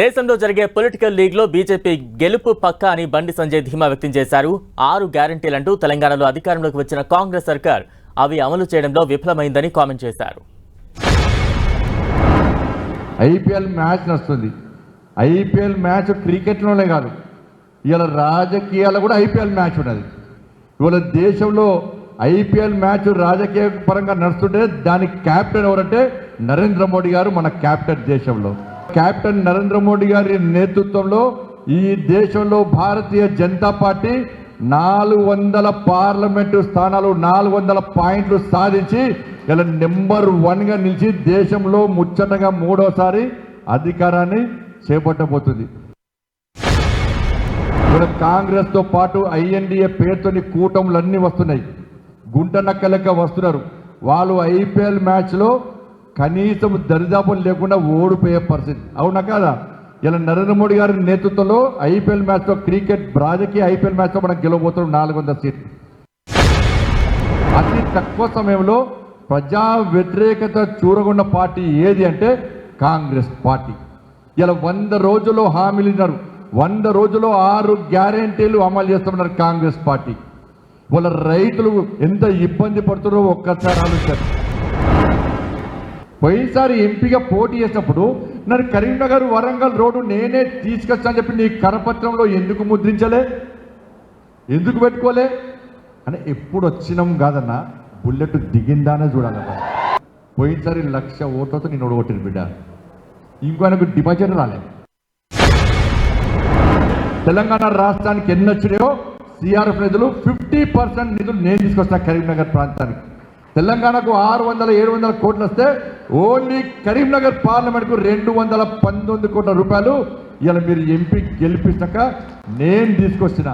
దేశంలో జరిగే పొలిటికల్ లీగ్లో బీజేపీ గెలుపు పక్కా అని బండి సంజయ్ ధీమా వ్యక్తం చేశారు. ఆరు గ్యారంటీలంటూ తెలంగాణలో అధికారంలోకి వచ్చిన కాంగ్రెస్ సర్కార్ అవి అమలు చేయడంలో విఫలమైందని కామెంట్ చేశారు. ఐపీఎల్ మ్యాచ్ నడుస్తుంది. ఐపీఎల్ మ్యాచ్ క్రికెట్లోనే కాదు. ఇవాళ రాజకీయాలు కూడా ఐపీఎల్ మ్యాచ్ ఉన్నది. ఇవాళ దేశంలో ఐపీఎల్ మ్యాచ్ రాజకీయ పరంగా నడుస్తుంటే దానికి క్యాప్టెన్ ఎవరంటే నరేంద్ర మోడీ గారు మన క్యాప్టెన్ దేశంలో. క్యాప్టెన్ నరేంద్ర మోడీ గారి నేతృత్వంలో ఈ దేశంలో భారతీయ జనతా పార్టీ నాలుగు వందల పార్లమెంటు స్థానాలు నాలుగు వందల పాయింట్లు సాధించి ఇలా నెంబర్ వన్గా నిలిచి దేశంలో ముచ్చటగా మూడోసారి అధికారాన్ని చేపట్టబోతుంది. ఇక్కడ కాంగ్రెస్తో పాటు ఐఎన్డీఏ పేరుతోని కూటములు అన్నీ వస్తున్నాయి. గుంట నక్క లెక్క వస్తున్నారు. వాళ్ళు ఐపీఎల్ మ్యాచ్లో కనీసం దరిదాపులు లేకుండా ఓడిపోయే పరిస్థితి. అవునా కాదా? ఇలా నరేంద్ర మోడీ గారి నేతృత్వంలో ఐపీఎల్ మ్యాచ్లో క్రికెట్ రాజకీయ ఐపీఎల్ మ్యాచ్లో మనం గెలవబోతున్నాం నాలుగు వందల సీట్లు. అతి తక్కువ సమయంలో ప్రజా వ్యతిరేకత చూరగొన్న పార్టీ ఏది అంటే కాంగ్రెస్ పార్టీ. ఇలా వంద రోజుల్లో హామీలు ఇన్నారు వంద రోజుల్లో ఆరు గ్యారెంటీలు అమలు చేస్తున్నారు కాంగ్రెస్ పార్టీ. వాళ్ళ రైతులు ఎంత ఇబ్బంది పడుతున్నారో ఒక్కసారి ఆలోచించారు పోయినసారి ఎంపీగా పోటీ చేసినప్పుడు నన్ను కరీంనగర్ వరంగల్ రోడ్డు నేనే తీసుకొస్తా అని చెప్పి నీ కరపత్రంలో ఎందుకు ముద్రించలే? ఎందుకు పెట్టుకోలే? అని ఎప్పుడు వచ్చినాం కాదన్నా బుల్లెట్ దిగిందానే చూడాలన్న పోయినసారి లక్ష ఓట్లతో నేను ఓడగొట్టిన బిడ్డ. ఇంకో ఆయనకు డిపాజిట్ రాలే. తెలంగాణ రాష్ట్రానికి ఎన్ని వచ్చినాయో సిఆర్ఎఫ్ నిధులు ఫిఫ్టీ పర్సెంట్ నిధులు నేను తీసుకొస్తా కరీంనగర్ ప్రాంతానికి. తెలంగాణకు ఆరు వందల ఏడు వందల కోట్లు వస్తే ఓన్లీ కరీంనగర్ పార్లమెంట్కు రెండు వందల పంతొమ్మిది కోట్ల రూపాయలు ఇలా మీరు ఎంపీ గెలిపించాక నేను తీసుకొచ్చిన.